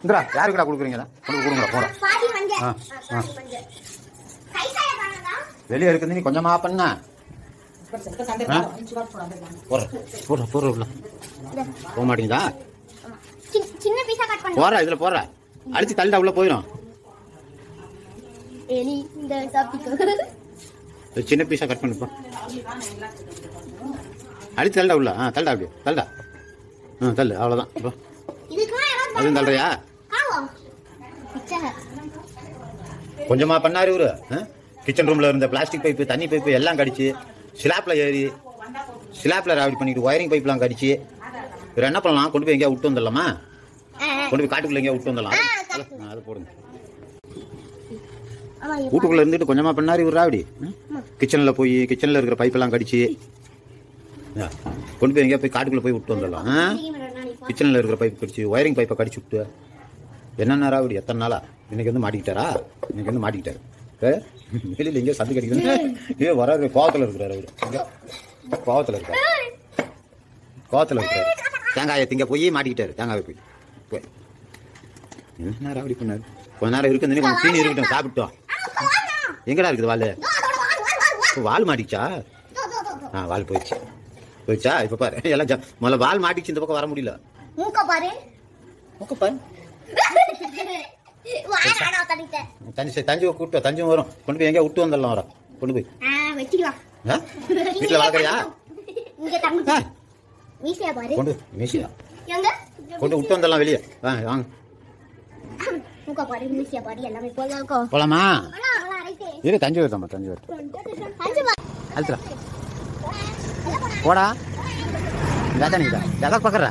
இந்தா யாருக்குடா கொடுக்குறீங்க? கொண்டு கொடுங்க போட. பாதி மஞ்ச ஆ, ஆ, வெளியே இருக்குது நீ கொஞ்சமா பண்ண. போற போற போற உள்ள. போக பண்ணு. போற இதுல போற அடிச்சு தள்ளிட்டா உள்ள போயிடும் சின்ன பீஸா கட் பண்ணி போ. அடிச்சு தள்ளிடா உள்ள. ஆ தள்ளிடா அப்படியே தள்ளிடா ஆ தள்ளு அவ்வளோதான் இப்போ இதுக்கு அதுவும் தள்ளுறியா? கொஞ்சமா பண்ணாரு இவரு கிச்சன் ரூம்ல இருந்த பிளாஸ்டிக் பைப்பு தண்ணி பைப்பு எல்லாம் கடிச்சு ஸ்லாப்ல ஏறி ஸ்லாப்ல ராவடி பண்ணிட்டு ஒயரிங் பைப்லாம் கடிச்சு இவர் என்ன பண்ணலாம்? கொண்டு போய் எங்கேயா விட்டு வந்துடலாமா? கொண்டு போய் காட்டுக்குள்ள எங்கேயா விட்டு வந்துடலாம். அது- போடுங்க. வீட்டுக்குள்ள இருந்துட்டு கொஞ்சமா பண்ணாரு இவர் ராவடி கிச்சன்ல போய் கிச்சன்ல இருக்கிற பைப்பெல்லாம் கடிச்சு கொண்டு போய் எங்கேயா போய் காட்டுக்குள்ள போய் விட்டு வந்துடலாம்? கிச்சன்ல இருக்கிற பைப் கடிச்சு ஒயரிங் பைப்பை கடிச்சு விட்டு என்னென்ன ராவடி எத்தனை நாளா? இன்னைக்கு வந்து மாட்டிக்கிட்டாரா? இன்னைக்கு வந்து மாட்டிக்கிட்டாரு. வெளியில எங்கேயோ சந்து கடிக்குது ஏ வராது கோவத்துல இருக்கிறாரு அவரு? கோவத்துல இருக்காரு. கோவத்துல இருக்காரு. தேங்காயை திங்க போய் மாட்டிக்கிட்டாரு. தேங்காயை போய். போய். என்ன ராவடி பண்ணாரு? கொஞ்ச நேரம் இருக்கு கொஞ்சம் தீனி இருக்கட்டும். சாப்பிட்டோம். எங்கடா இருக்குது வால்? வால் மாட்டிச்சா? ஆ வால் போயிடுச்சு. போயிடுச்சா? இப்போ பாரு. எல்லாம் முதல்ல வால் மாட்டிச்சு. இந்த பக்கம் வர முடியல. மூக்க பாரு. பாரு. தஞ்சை சரி, தஞ்சை கூட்டு தஞ்சை வரும். கொண்டு போய் எங்கேயா விட்டு வந்துடலாம் வர கொண்டு போய். வீட்டில் வளர்க்குறியா? இங்க தம்பி ஆ, மீசியா பாரு. கொண்டு மீசியா? எங்க? கொண்டு விட்டு வந்துடலாம் வெளியே. வாங்க. வாங்க போலாமா? இரு தஞ்சை வருதாம்மா தஞ்சை வருது அழுத்துறா. போடா. நீதா எதா பார்க்குற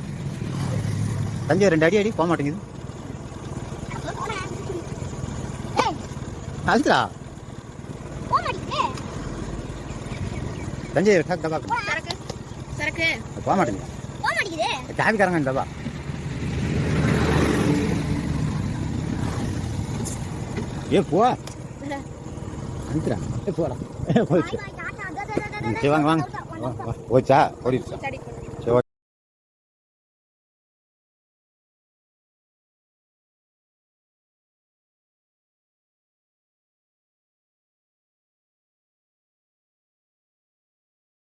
தஞ்சை ரெண்டு அடி அடி. போக மாட்டேங்குது. மாட்டேங்குது தஞ்சை டக் டபா சரக்கு சரக்கு போக மாட்டேங்குது போக மாட்டேங்குது காவிக்காரங்க இந்த டபா ஏ போ அழுத்துறா ஏ போடா போச்சு சரி வாங்க வாங்க. போச்சா ஓடிடுச்சா